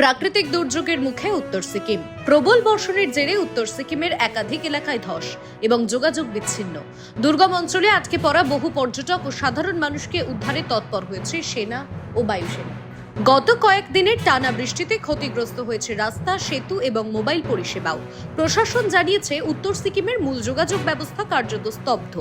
প্রাকৃতিক দুর্যোগের মুখে উত্তর সিকিম। প্রবল বর্ষণের জেরে উত্তর সিকিমের একাধিক এলাকায় ধস এবং যোগাযোগ বিচ্ছিন্ন। দুর্গম অঞ্চলে আটকে পড়া বহু পর্যটক ও সাধারণ মানুষকে উদ্ধারে তৎপর হয়েছে সেনা ও বায়ুসেনা। গত কয়েকদিনের টানা বৃষ্টিতে ক্ষতিগ্রস্ত হয়েছে রাস্তা, সেতু এবং মোবাইল পরিষেবাও। প্রশাসন জানিয়েছে, উত্তর সিকিমের মূল যোগাযোগ ব্যবস্থা কার্যত স্তব্ধ।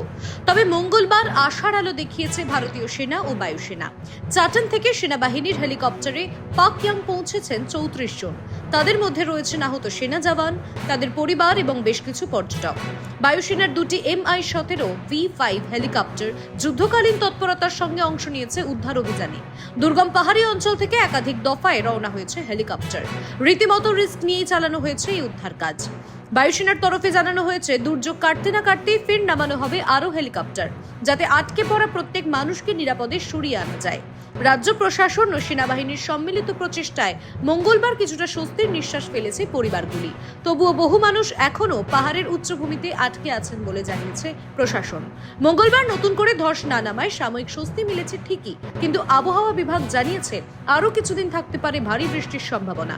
তবে মঙ্গলবার আশার আলো দেখিয়েছে ভারতীয় সেনা ও বায়ুসেনা। চাটান থেকে সেনাবাহিনীর হেলিকপ্টারে পাকয়াং পৌঁছেছেন চৌত্রিশ জন। তাদের মধ্যে রয়েছেন আহত সেনা জওয়ান, তাদের পরিবার এবং বেশ কিছু পর্যটক। বায়ুসেনার দুটি এম আই সতেরো ভি ফাইভ হেলিকপ্টার যুদ্ধকালীন তৎপরতার সঙ্গে অংশ নিয়েছে উদ্ধার অভিযানে। দুর্গম পাহাড়ি অঞ্চল থেকে একাধিক দফায় রওনা হয়েছে হেলিকপ্টার। রীতিমতো রিস্ক নিয়েই চালানো হয়েছে এই উদ্ধার কাজ। বায়ুসেনার তরফে জানানো হয়েছে, দুর্যোগ কাটতে না কাটতেই ফের নামানো হবে আরও হেলিকপ্টার, যাতে আটকে পড়া প্রত্যেক মানুষকে নিরাপদে সরিয়ে আনা যায়। রাজ্য প্রশাসন ও সেনাবাহিনীর সম্মিলিত প্রচেষ্টায় মঙ্গলবার কিছুটা স্বস্তির নিঃশ্বাস ফেলেছে পরিবারগুলি। তবুও বহু মানুষ এখনও পাহাড়ের উচ্চভূমিতে আটকে আছেন বলে জানিয়েছে প্রশাসন। মঙ্গলবার নতুন করে ধস না নামায় সাময়িক স্বস্তি মিলেছে ঠিকই, কিন্তু আবহাওয়া বিভাগ জানিয়েছে আরও কিছুদিন থাকতে পারে ভারী বৃষ্টির সম্ভাবনা।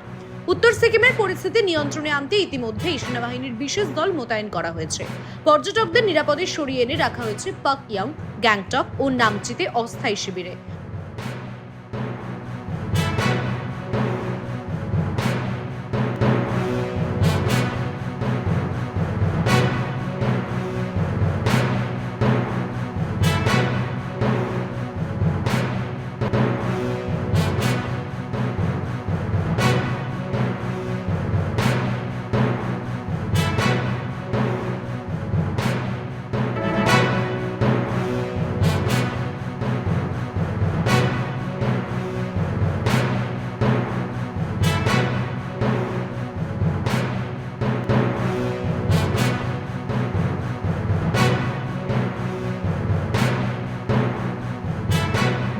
উত্তর সিকিমের পরিস্থিতি নিয়ন্ত্রণে আনতে ইতিমধ্যেই সেনাবাহিনীর বিশেষ দল মোতায়েন করা হয়েছে। পর্যটকদের নিরাপদে সরিয়ে এনে রাখা হয়েছে পাকইয়ং গ্যাংটক ও নামচিতে অস্থায়ী শিবিরে।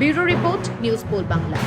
Bureau report news pole Bangla.